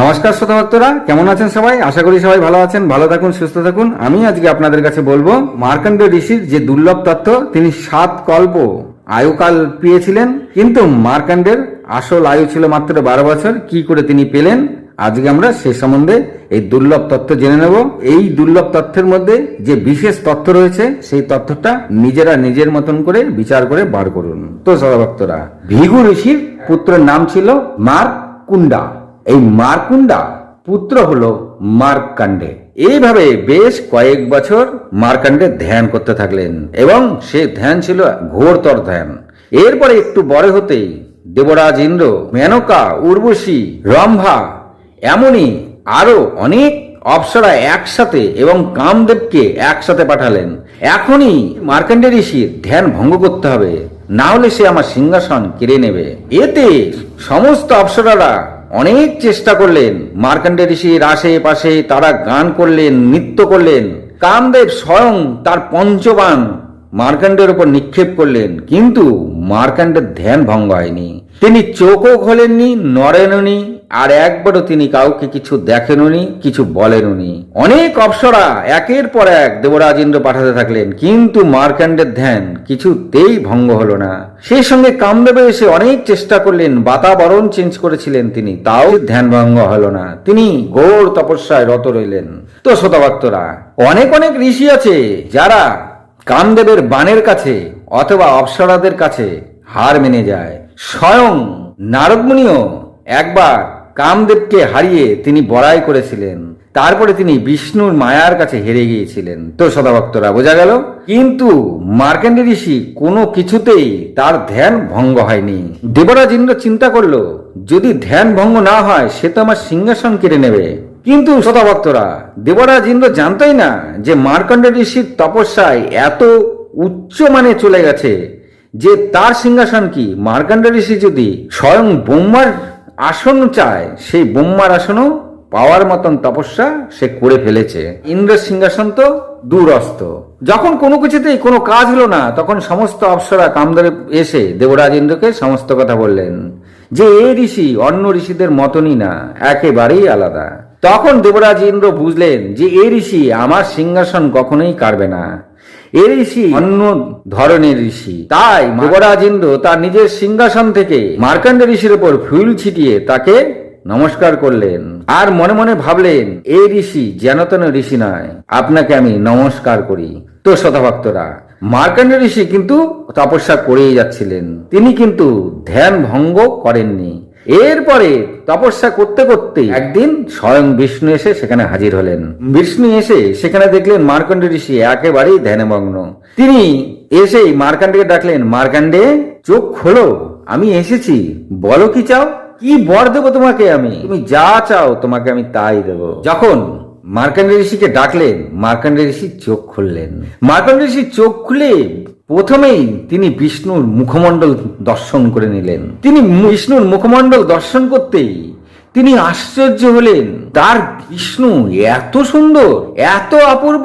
নমস্কার শ্রোতা ভক্তরা, কেমন আছেন সবাই? আশা করি সবাই ভালো আছেন, ভালো থাকুন, সুস্থ থাকুন। আমি আজকে আপনাদের কাছে বলব, মার্কণ্ড ঋষির যে দুর্লভ তত্ত্ব, তিনি সাত কল্প আয়ুকাল পেয়েছিলেন, কিন্তু মার্কান্ডের আসল আয়ু ছিল মাত্র বারো বছর। কি করে তিনি পেলেন? আজকে আমরা সে সম্বন্ধে এই দুর্লভ তথ্য জেনে নেব। এই দুর্লভ তথ্যের মধ্যে যে বিশেষ তথ্য রয়েছে, সেই তথ্যটা নিজেরা নিজের মতন করে বিচার করে বার করুন। তো শ্রোতা ভক্তরা, ভিগু ঋষির পুত্রের নাম ছিল মার্কুন্ডা এই মার্কুন্ডা পুত্র হল মার্কান্ডে এইভাবে বেশ কয়েক বছর মার্কান্ডে ধ্যান করতে থাকলেন এবং সে ধ্যান ছিল ঘোরতর ধ্যান। এরপরে একটু বড় হতেই দেবরাজ ইন্দ্র, মেনকা, উর্বশী, রম্ভা এমনই আরও অনেক অপ্সরা একসাথে এবং কামদেবকে একসাথে পাঠালেন। এখনই মার্কান্ডে ঋষির ধ্যান ভঙ্গ করতে হবে। না হলে সে আমার সিংহাসন কেড়ে নেবে। এতে সমস্ত অপ্সরারা অনেক চেষ্টা করলেন। মার্কান্ডে ঋষির আশেপাশে তারা গান করলেন, নৃত্য করলেন। কামদেব স্বয়ং তার পঞ্চবান মার্কান্ডের উপর নিক্ষেপ করলেন। কিন্তু মার্কান্ডের ধ্যান ভঙ্গ হয়নি। তিনি চোখও খোলেননি, নড়েননি, আর একবারও তিনি কাউকে কিছু দেখেননি, কিছু বলেননি। অনেক অপসরা একের পর এক দেবরাজ ইন্দ্র পাঠাতে থাকলেন, কিন্তু মার্কান্ডের ধ্যান কিছুতেই ভঙ্গ হলো না। সেই সঙ্গে কামদেবে এসে অনেক চেষ্টা করলেন, বাতাবরণ চেঞ্জ করেছিলেন তিনি, তাও ধ্যান ভঙ্গ হলো না। তিনি ঘোর তপস্যায় রত রইলেন। তো শ্রোতাভক্তরা অনেক অনেক ঋষি আছে যারা কামদেবের বাণের কাছে অথবা অপ্সরাদের কাছে হার মেনে যায়। স্বয়ং নারদমুনিও একবার কামদেবকে হারিয়ে তিনি বড়াই করেছিলেন। তারপরে তিনি বিষ্ণুর মায়ার কাছে হেরে গিয়েছিলেন। তো সদাভক্তরা, বোঝা গেল? কিন্তু মার্কেন্ডে ঋষি কোনো কিছুতেই তার ধ্যান ভঙ্গ হয়নি। দেবরাজ ইন্দ্র চিন্তা করল, যদি ধ্যান ভঙ্গ না হয়, সে তো আমার সিংহাসন কেড়ে নেবে। কিন্তু শতভক্তরা দেবরাজ ইন্দ্র জানতই না যে মার্কণ্ড ঋষির তপস্যায় এত উচ্চ মানে চলে গেছে। যে তার সিংহাসন কি? মার্কণ্ড ঋষি যদি স্বয়ং ব্রহ্মার আসন চায়, সেই ব্রহ্মার আসনও পাওয়ার মতন তপস্যা সে করে ফেলেছে। ইন্দ্রের সিংহাসন তো দূরস্থ যখন কোনো কিছুতেই কোনো কাজ হলো না, তখন সমস্ত অপ্সরা কামদারে এসে দেবরাজ ইন্দ্রকে সমস্ত কথা বললেন। যে এই ঋষি অন্য ঋষিদের মতনই না, একেবারেই আলাদা। তখন দেবরাজ ইন্দ্র বুঝলেন যে এই ঋষি আমার সিংহাসন কখনোই কাড়বে না। এ ঋষি অন্য ধরনের ঋষি। তাই দেবরাজ ইন্দ্র তার নিজের সিংহাসন থেকে মার্কান্ড ঋষির উপর ফুল ছিটিয়ে তাকে নমস্কার করলেন আর মনে মনে ভাবলেন এই ঋষি যেনতেন ঋষি নয় আপনাকে আমি নমস্কার করি। তো শতভক্তরা মার্কান্ড ঋষি কিন্তু তপস্যা করেই যাচ্ছিলেন। তিনি কিন্তু ধ্যান ভঙ্গ করেননি। এরপরে তপস্যা করতে করতে একদিন স্বয়ং বিষ্ণু এসে সেখানে হাজির হলেন। বিষ্ণু এসে সেখানে দেখলেন মার্কণ্ড ঋষি একেবারেই ধ্যানমগ্ন। তিনি এসেই মার্কান্ডকে ডাকলেন মার্কান্ডে চোখ খোলো, আমি এসেছি। বলো কি চাও? কি বর দেবো তোমাকে আমি? তুমি যা চাও তোমাকে আমি তাই দেবো। যখন মার্কান্ড ঋষিকে ডাকলেন মার্কান্ড ঋষি চোখ খুললেন। মার্কান্ড ঋষি চোখ খুলে প্রথমেই তিনি বিষ্ণুর মুখমণ্ডল দর্শন করে নিলেন। তিনি বিষ্ণুর মুখমণ্ডল দর্শন করতেই তিনি আশ্চর্য হলেন, তার বিষ্ণু এত সুন্দর, এত অপূর্ব,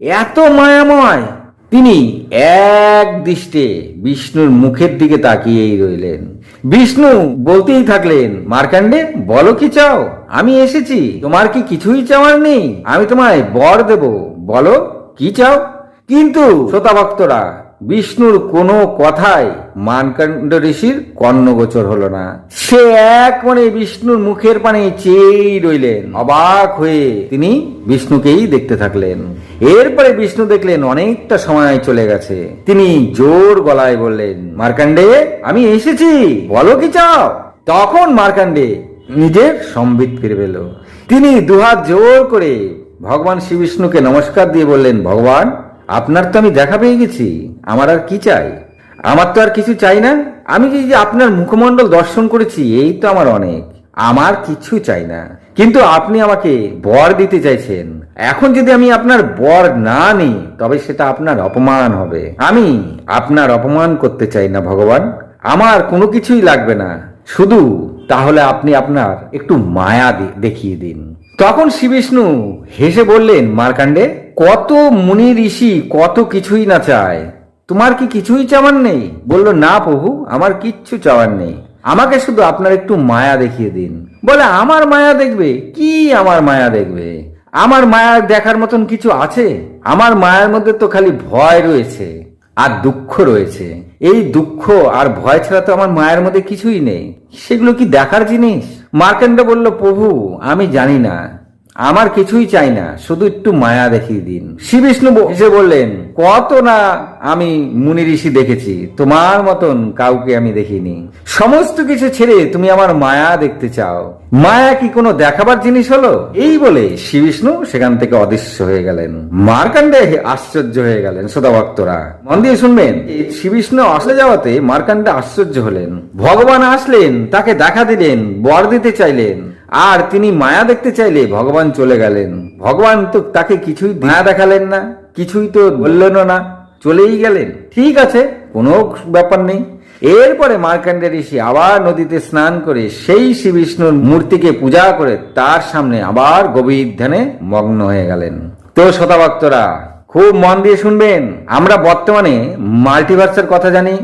এত মায়াময়। তিনি এক দৃষ্টে বিষ্ণুর মুখের দিকে তাকিয়েই রইলেন। বিষ্ণু বলতেই থাকলেন মার্কান্ডে বলো কি চাও? আমি এসেছি। তোমার কি কিছুই চাওয়ার নেই? আমি তোমায় বর দেব। বলো, কি চাও? কিন্তু শ্রোতা ভক্তরা বিষ্ণুর কোনো কথাই মানকাণ্ড ঋষির কর্ণগোচর হলো না। সে এক মনে বিষ্ণুর মুখের পানে চেয়েই রইলেন। অবাক হয়ে তিনি বিষ্ণুকেই দেখতে থাকলেন। এরপরে বিষ্ণু দেখলেন অনেকটা সময় চলে গেছে। তিনি জোর গলায় বললেন মার্কান্ডে আমি এসেছি, বলো কি চাও? তখন মার্কান্ডে নিজের সম্বিত ফিরে পেল। তিনি দুহাত জোর করে ভগবান শ্রী বিষ্ণুকে নমস্কার দিয়ে বললেন, ভগবান আপনার তো আমি দেখা পেয়ে গেছি। আমার আর কি চাই? আমার তো আর কিছু চাই না। আমি যে আপনার মুখমণ্ডল দর্শন করেছি, এই তো আমার অনেক। আমার কিছু চাই না। কিন্তু আপনি আমাকে বর দিতে চাইছেন। এখন যদি আমি আপনার বর না নিই, তবে সেটা আপনার অপমান হবে। আমি আপনার অপমান করতে চাই না, ভগবান। আমার কোনো কিছুই লাগবে না। শুধু তাহলে আপনি আপনার একটু মায়া দেখিয়ে দিন। তখন শ্রী বিষ্ণু হেসে বললেন মার্কান্ডে কত মুনি ঋষি কত কিছুই না চায়। তোমার কি কিছুই চাওয়ার নেই? বলল, না প্রভু, আমার কিচ্ছু চাওয়ার নেই। আমাকে শুধু আপনার একটু মায়া দেখিয়ে দিন। বলে, আমার মায়া দেখবে? কি আমার মায়া দেখবে? আমার মায়া দেখার মতন কিছু আছে? আমার মায়ার মধ্যে তো খালি ভয় রয়েছে আর দুঃখ রয়েছে। এই দুঃখ আর ভয় ছাড়া তো আমার মায়ের মধ্যে কিছুই নেই। সেগুলো কি দেখার জিনিস? মার্কেন্ডা বলল, প্রভু, আমি জানি না। আমার কিছুই চাই না শুধু একটু মায়া দেখিয়ে দিন। শ্রী বিষ্ণু এসে বললেন কত না আমি মুনি ঋষি দেখেছি তোমার মতন কাউকে আমি দেখিনি। সমস্ত কিছু ছেড়ে তুমি আমার মায়া দেখতে চাও। মায়া কি কোনো দেখাবার জিনিস হলো? এই বলে শ্রী বিষ্ণু সেখান থেকে অদৃশ্য হয়ে গেলেন। মার্কান্ডে আশ্চর্য হয়ে গেলেন শ্রোতা ভক্তরা মন দিয়ে শুনবেন শ্রী বিষ্ণু আসলে যাওয়াতে মার্কান্ডে আশ্চর্য হলেন। ভগবান আসলেন তাকে দেখা দিলেন বর দিতে চাইলেন। আর তিনি মায়া দেখতে চাইলে ভগবান চলে গেলেন। ভগবান তো তাকে কিছুই মায়া দেখালেন না, কিছুই তো বললেন না চলেই গেলেন। ঠিক আছে, কোনো ব্যাপার নেই। এরপরে মার্কান্ডে ঋষি আবার নদীতে স্নান করে সেই শ্রী বিষ্ণুর মূর্তিকে পূজা করে তার সামনে আবার গভীর ধ্যানে মগ্ন হয়ে গেলেন। তো শতাভক্তরা খুব মন দিয়ে শুনবেন, আমরা বর্তমানে মাল্টিভার্সের কথা জানি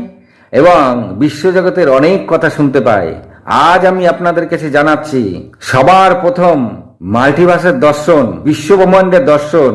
এবং বিশ্বজগতের অনেক কথা শুনতে পাই। আজ আমি আপনাদের কাছে জানাচ্ছি, সবার প্রথম মাল্টিভার্সের দর্শন, বিশ্বব্রহ্মাণ্ডের দর্শন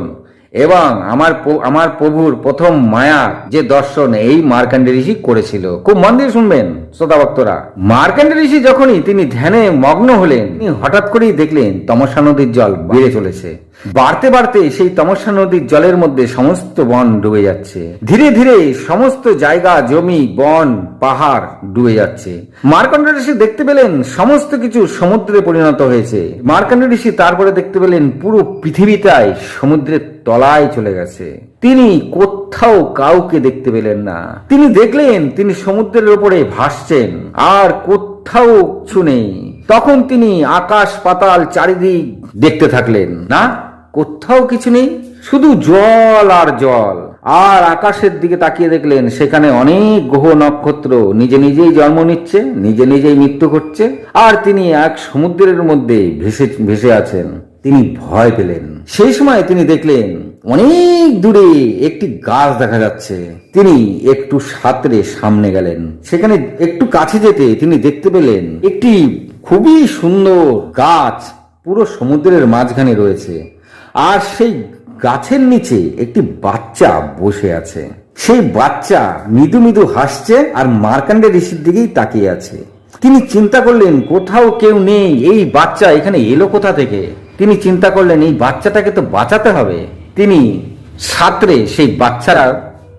এবং আমার আমার প্রভুর প্রথম মায়া যে দর্শন এই মার্কান্ডে ঋষি করেছিল। খুব মন দিয়ে শুনবেন, শ্রোতা ভক্তরা। মার্কান্ডে ঋষি যখনই তিনি ধ্যানে মগ্ন হলেন, তিনি হঠাৎ করেই দেখলেন তমসা নদীর জল বেড়ে চলেছে। বাড়তে বাড়তে সেই তমসা নদীর জলের মধ্যে সমস্ত বন ডুবে যাচ্ছে। ধীরে ধীরে সমস্ত জায়গা, জমি, বন, পাহাড় ডুবে যাচ্ছে। মার্কণ্ড ঋষি দেখতে পেলেন সমস্ত কিছু সমুদ্রে পরিণত হয়েছে। মার্কণ্ড ঋষি তারপরে দেখতে পেলেন পুরো পৃথিবীটাই সমুদ্রের তলায় চলে গেছে। তিনি কোথাও কাউকে দেখতে পেলেন না। তিনি দেখলেন তিনি সমুদ্রের উপরে ভাসছেন, আর কোথাও কিছু নেই। তখন তিনি আকাশ পাতাল চারিদিক দেখতে থাকলেন, না? কোথাও কিছু নেই, শুধু জল আর জল। আর আকাশের দিকে তাকিয়ে দেখলেন, সেখানে অনেক গ্রহ নক্ষত্র নিজে নিজেই জন্ম নিচ্ছে, নিজে নিজেই মৃত্যু ঘটছে, আর তিনি এক সমুদ্রের মধ্যে ভেসে ভেসে আছেন। তিনি ভয় পেলেন। সেই সময় তিনি দেখলেন, অনেক দূরে একটি গাছ দেখা যাচ্ছে। তিনি একটু সাঁতরে সামনে গেলেন। সেখানে একটু কাছে যেতে তিনি দেখতে পেলেন, একটি খুবই সুন্দর গাছ পুরো সমুদ্রের মাঝখানে রয়েছে। আর সেই গাছের নিচে একটি বাচ্চা বসে আছে। সেই বাচ্চা মৃদু মৃদু হাসছে আর মার্কান্ডে ঋষির দিকেই তাকিয়ে আছে। তিনি চিন্তা করলেন, কোথাও কেউ নেই, এই বাচ্চা এখানে এলো কোথা থেকে? তিনি চিন্তা করলেন, এই বাচ্চাটাকে তো বাঁচাতে হবে। তিনি সাঁতরে সেই বাচ্চার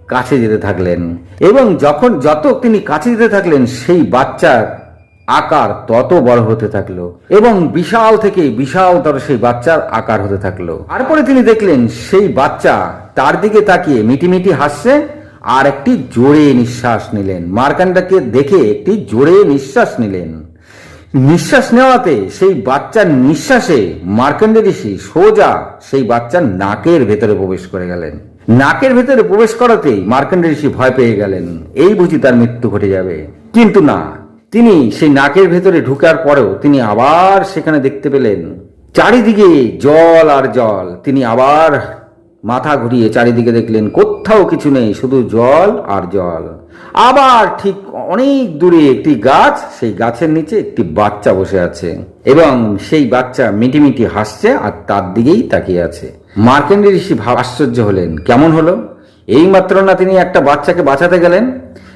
কাছে যেতে থাকলেন এবং যখন, যত তিনি কাছে যেতে থাকলেন, সেই বাচ্চার আকার তত বড় হতে থাকল এবং বিশাল থেকে বিশালতর সেই বাচ্চার আকার হতে থাকল। তারপরে তিনি দেখলেন সেই বাচ্চা তার দিকে তাকিয়ে মিটিমিটি হাসছে আর একটি জোরে নিঃশ্বাস নিলেন। মার্কান্ডাকে দেখে একটি জোরে নিঃশ্বাস নিলেন। নিঃশ্বাস নেওয়াতে সেই বাচ্চার নিঃশ্বাসে মার্কেন্ডে ঋষি সোজা সেই বাচ্চার নাকের ভেতরে প্রবেশ করে গেলেন। নাকের ভেতরে প্রবেশ করাতেই মার্কেন্ডে ঋষি ভয় পেয়ে গেলেন। এই বুঝি তার মৃত্যু ঘটে যাবে। কিন্তু না তিনি সেই নাকের ভেতরে ঢুকার পরেও তিনি আবার সেখানে দেখতে পেলেন। চারিদিকে জল আর জল। তিনি আবার মাথা ঘুরিয়ে চারিদিকে দেখলেন, কোথাও কিছু নেই, শুধু জল আর জল। আবার ঠিক অনেক দূরে একটি গাছ, সেই গাছের নিচে একটি বাচ্চা বসে আছে এবং সেই বাচ্চা মিটিমিটি হাসছে আর তার দিকেই তাকিয়ে আছে। মার্কেন্ডি ঋষি আশ্চর্য হলেন, কেমন হলো? এই মাত্র না তিনি একটা বাচ্চাকে বাঁচাতে গেলেন?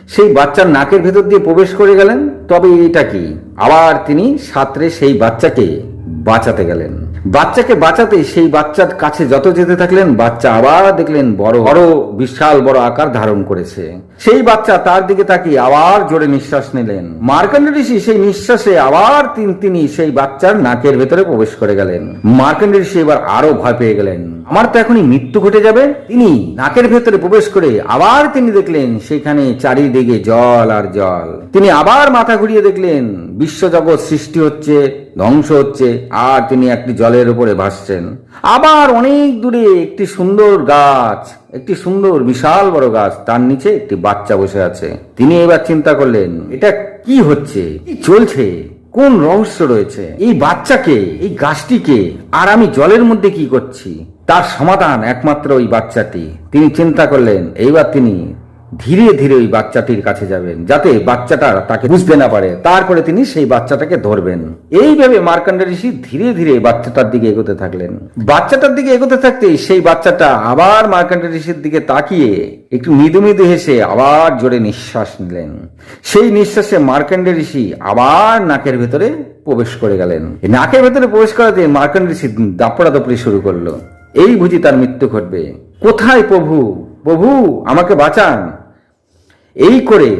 সেই বাচ্চার নাকের ভেতর দিয়ে প্রবেশ করে গেলেন, তবে এটা কি? আবার তিনি সাঁতরে সেই বাচ্চাকে বাঁচাতে গেলেন। বাচ্চাকে বাঁচাতে সেই বাচ্চার কাছে যত যেতে থাকলেন, বাচ্চা আবার দেখলেন বড় বড়, বিশাল, বড় আকার ধারণ করেছে। সেই বাচ্চা তার দিকে তাকিয়ে আবার জোরে নিঃশ্বাস নিলেন। মার্কান্ড ঋষি সেই নিঃশ্বাসে আবার তিন সেই বাচ্চার নাকের ভেতরে প্রবেশ করে গেলেন। মার্কান্ড ঋষি এবার আরও ভয় পেয়ে গেলেন। আমার তো এখনই মৃত্যু ঘটে যাবে। তিনি নাকের ভেতরে প্রবেশ করে আবার তিনি দেখলেন, সেখানে চারিদিকে জল আর জল। তিনি আবার মাথা ঘুরিয়ে দেখলেন, বিশ্বজগৎ সৃষ্টি হচ্ছে, ধ্বংস হচ্ছে, আর তিনি একটি জলের উপরে ভাসছেন। আবার অনেক দূরে একটি সুন্দর গাছ, একটি সুন্দর বিশাল বড় গাছ, তার নিচে একটি বাচ্চা বসে আছে। তিনি এবার চিন্তা করলেন, এটা কি হচ্ছে? কি চলছে? কোন রহস্য রয়েছে? এই বাচ্চাকে, এই গাছটিকে, আর আমি জলের মধ্যে কি করছি? তার সমাধান একমাত্র ওই বাচ্চাটি। তিনি চিন্তা করলেন, এইবার তিনি ধীরে ধীরে ওই বাচ্চাটির কাছে যাবেন, যাতে বাচ্চাটা তাকে বুঝতে না পারে। তারপরে তিনি সেই বাচ্চাটাকে ধরবেন। এইভাবে মার্কান্ড ঋষি ধীরে ধীরে বাচ্চাটার দিকে এগোতে থাকলেন। বাচ্চাটার দিকে এগোতে থাকতে সেই বাচ্চাটা আবার মার্কান্ড ঋষির দিকে তাকিয়ে একটু মৃদু মৃদু হেসে আবার জোরে নিঃশ্বাস নিলেন। সেই নিঃশ্বাসে মার্কান্ড ঋষি আবার নাকের ভেতরে প্রবেশ করে গেলেন। নাকের ভেতরে প্রবেশ করাতে মার্কান্ড ঋষি দাপড়া দাপড়ি শুরু করল। এই বুঝি তার মৃত্যু ঘটবে। কোথায় প্রভু? প্রভু, আমাকে বাঁচান। এই করে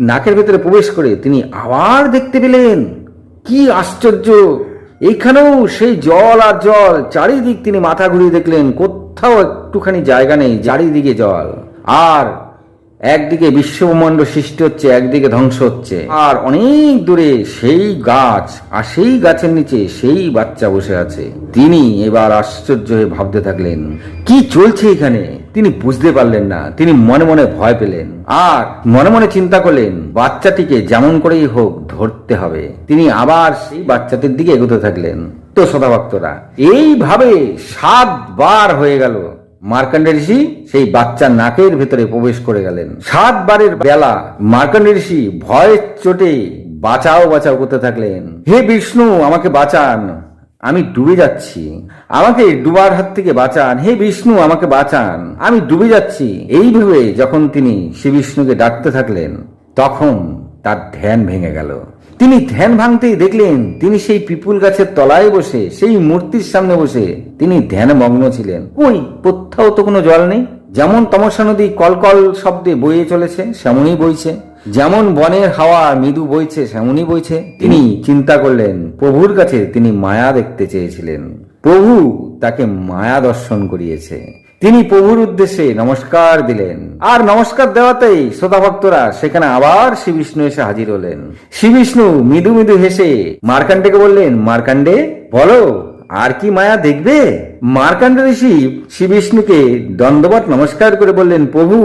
নাকের ভেতরে প্রবেশ করে তিনি আবার দেখতে পেলেন। কি আশ্চর্য! এইখানেও সেই জল আর জল, চারিদিক তিনি মাথা ঘুরিয়ে দেখলেন, কোথাও একটুখানি জায়গা নেই, চারিদিকে জল। আর একদিকে বিশ্বব্রহ্মাণ্ড সৃষ্টি হচ্ছে, একদিকে ধ্বংস হচ্ছে। আর অনেক দূরে সেই গাছ, আর সেই গাছের নিচে সেই বাচ্চা বসে আছে। তিনি এবার আশ্চর্য হয়ে ভাবতে থাকলেন, কি চলছে এখানে? তিনি বুঝতে পারলেন না, তিনি মনে মনে ভয় পেলেন। আর মনে মনে চিন্তা করলেন, বাচ্চাটিকে যেমন করেই হোক ধরতে হবে। তিনি আবার সেই বাচ্চাটির দিকে এগোতে থাকলেন। তো সদাভক্তরা, এইভাবে সাতবার হয়ে গেল। মার্কান্ড ঋষি সেই বাচ্চা নাকের ভেতরে প্রবেশ করে গেলেন। সাতবারের বেলা মার্কান্ড ঋষি ভয়ের চোটে বাঁচাও বাঁচাও করতে থাকলেন। হে বিষ্ণু, আমাকে বাঁচান, আমি ডুবে যাচ্ছি। আমাকে ডুবার হাত থেকে বাঁচান। হে বিষ্ণু, আমাকে বাঁচান, আমি ডুবে যাচ্ছি। এইভাবে যখন তিনি শ্রী বিষ্ণুকে ডাকতে থাকলেন, তখন তার ধ্যান ভেঙে গেল। তিনি ধ্যান ভাঙতেই দেখলেন তিনি সেই পিপুল গাছের তলায় বসে, সেই মূর্তির সামনে বসে তিনি ধ্যানে মগ্ন ছিলেন। ওই কোথাও তো কোনো জল নেই? যেমন তমসা নদী কলকল শব্দে বয়ে চলেছে, সেমনই বইছে। যেমন বনের হাওয়া মৃদু বইছে, সেমনই বইছে। তিনি চিন্তা করলেন, প্রভুর কাছে তিনি মায়া দেখতে চেয়েছিলেন। প্রভু তাকে মায়া দর্শন করিয়েছে। তিনি প্রভুর উদ্দেশ্যে নমস্কার দিলেন। আর নমস্কার দেওয়াতেই শ্রোতা ভক্তরা সেখানে আবার শ্রী বিষ্ণু এসে হাজির হলেন। শ্রী বিষ্ণু মৃদু মৃদু হেসে মার্কান্ডেকে বললেন মার্কান্ডে বলো, আর কি মায়া দেখবে? মার্কান্ড ঋষি শ্রী বিষ্ণুকে নমস্কার করে বললেন, প্রভু,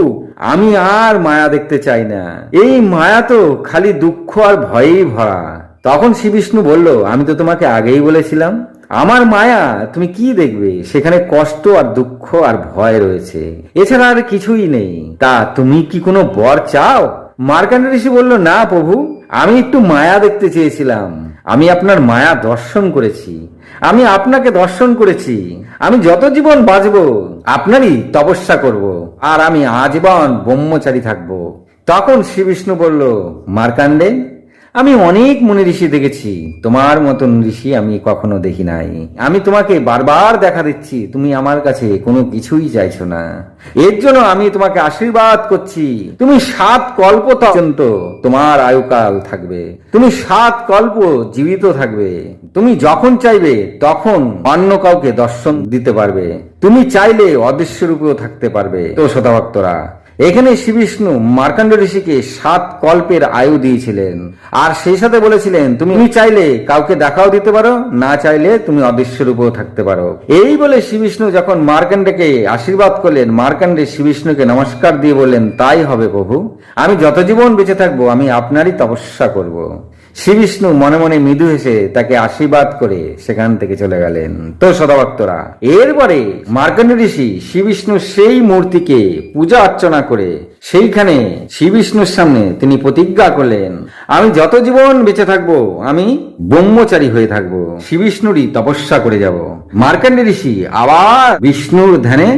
আমি আর মায়া দেখতে চাই না। এই মায়া তো খালি দুঃখ আর ভয়েই ভরা। তখন শ্রী বিষ্ণু বলল, আমি তো তোমাকে আগেই বলেছিলাম আমার মায়া, তুমি কি দেখবে? সেখানে কষ্ট আর দুঃখ আর ভয় রয়েছে। এছাড়া আর কিছুই নেই। তা তুমি কি কোনো বর চাও? মার্কান্ড ঋষি বলল, না প্রভু, আমি একটু মায়া দেখতে চেয়েছিলাম। আমি আপনার মায়া দর্শন করেছি। আমি আপনাকে দর্শন করেছি। আমি যত জীবন বাঁচব, আপনারই তপস্যা করব। আর আমি আজীবন ব্রহ্মচারী থাকব। তখন শ্রীবিষ্ণু বলল মার্কান্ডে আমি অনেক মুনি ঋষি দেখেছি। তোমার মতন ঋষি আমি কখনো দেখি নাই। আমি তোমাকে বারবার দেখা দিচ্ছি। তুমি আমার কাছে কোনো কিছুই চাইছো না। এর জন্য আমি তোমাকে আশীর্বাদ করছি। তুমি সাত কল্প পর্যন্ত তোমার আয়ুকাল থাকবে। তুমি সাত কল্প জীবিত থাকবে। তুমি যখন চাইবে, তখন অন্য কাউকে দর্শন দিতে পারবে। তুমি চাইলে অদৃশ্য রূপেও থাকতে পারবে। তো শতভক্তরা এখানে শ্রীবিষ্ণু মার্কান্ড ঋষিকে সাত কল্পের আয়ু দিয়েছিলেন আর সেই সাথে বলেছিলেন, তুমি চাইলে কাউকে দেখাও দিতে পারো, না চাইলে তুমি অদৃশ্য রূপেও থাকতে পারো এই বলে শ্রীবিষ্ণু যখন মার্কাণ্ডকে আশীর্বাদ করলেন, মার্কাণ্ডে শ্রীবিষ্ণুকে নমস্কার দিয়ে বললেন, তাই হবে প্রভু, আমি যত জীবন বেঁচে থাকব, আমি আপনারই তপস্যা করব। শ্রী বিষ্ণু মনে মনে মৃদু হেসে তাকে আশীর্বাদ করে সেখান থেকে চলে গেলেন। তো সদাভক্তরা, এরপরে মার্কণ্ড ঋষি শ্রী বিষ্ণুর সেই মূর্তিকে পূজা অর্চনা করে সেইখানে শ্রীবিষ্ণুর সামনে তিনি প্রতিজ্ঞা করলেন, আমি যত জীবন বেঁচে থাকব, আমি ব্রহ্মচারী হয়ে থাকব। শ্রী বিষ্ণুরই তপস্যা করে যাব। মার্কণ্ড ঋষি আবার বিষ্ণুর ধ্যানে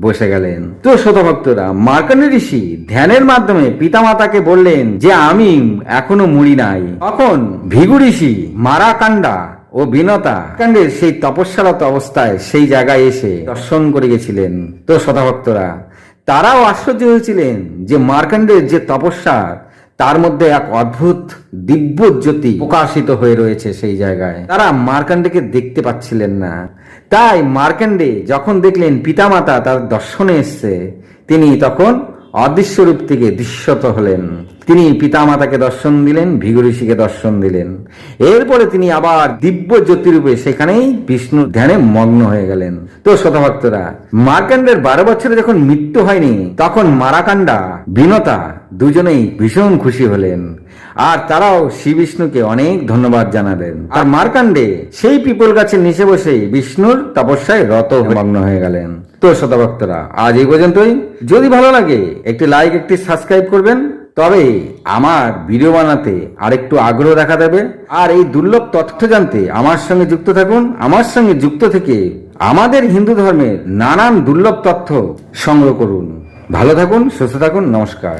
বসে গেলেন। তো শতভক্তরা মার্কানি ঋষি ধ্যানের মাধ্যমে পিতামাতাকে বললেন যে, আমি এখনও মুড়ি নাই। তখন ভিগু ঋষি মারাকান্ডা ও বিনতা কাণ্ডের সেই তপস্যারত অবস্থায় সেই জায়গায় এসে দর্শন করে গেছিলেন। তো শতভক্তরা, তারাও আশ্চর্য হয়েছিলেন যে মার্কাণ্ডের যে তপস্যা তার মধ্যে এক অদ্ভুত দিব্য জ্যোতি প্রকাশিত হয়ে রয়েছে সেই জায়গায়। তারা মার্কান্ডেকে দেখতে পাচ্ছিলেন না। তাই মার্কান্ডে যখন দেখলেন পিতামাতা তার দর্শনে এসছে, তিনি তখন অদৃশ্য রূপ থেকে দৃশ্যত হলেন। তিনি পিতামাতাকে দর্শন দিলেন, ভিগু ঋষিকে দর্শন দিলেন। এরপরে তিনি আবার দিব্য জ্যোতিরূপে সেখানেই বিষ্ণুর ধ্যানে মগ্ন হয়ে গেলেন। তো শতভক্তরা মার্কাণ্ডের বারো বছরে যখন মৃত্যু হয়নি, তখন মারাকাণ্ডা, বিনতা দুজনেই ভীষণ খুশি হলেন। আর তারাও শ্রী বিষ্ণুকে অনেক ধন্যবাদ জানালেন। আর মার্কান্ডে সেই পিপল গাছের নিচে বসে বিষ্ণুর তপস্যায় রত মগ্ন হয়ে গেলেন। তো শতভক্তরা আজ এই পর্যন্তই। যদি ভালো লাগে, একটি লাইক একটি সাবস্ক্রাইব করবেন। তবে আমার ভিডিও বানাতে আরেকটু আগ্রহ দেখা দেবে। আর এই দুর্লভ তথ্য জানতে আমার সঙ্গে যুক্ত থাকুন। আমার সঙ্গে যুক্ত থেকে আমাদের হিন্দু ধর্মের নানান দুর্লভ তথ্য সংগ্রহ করুন। ভালো থাকুন, সুস্থ থাকুন, নমস্কার।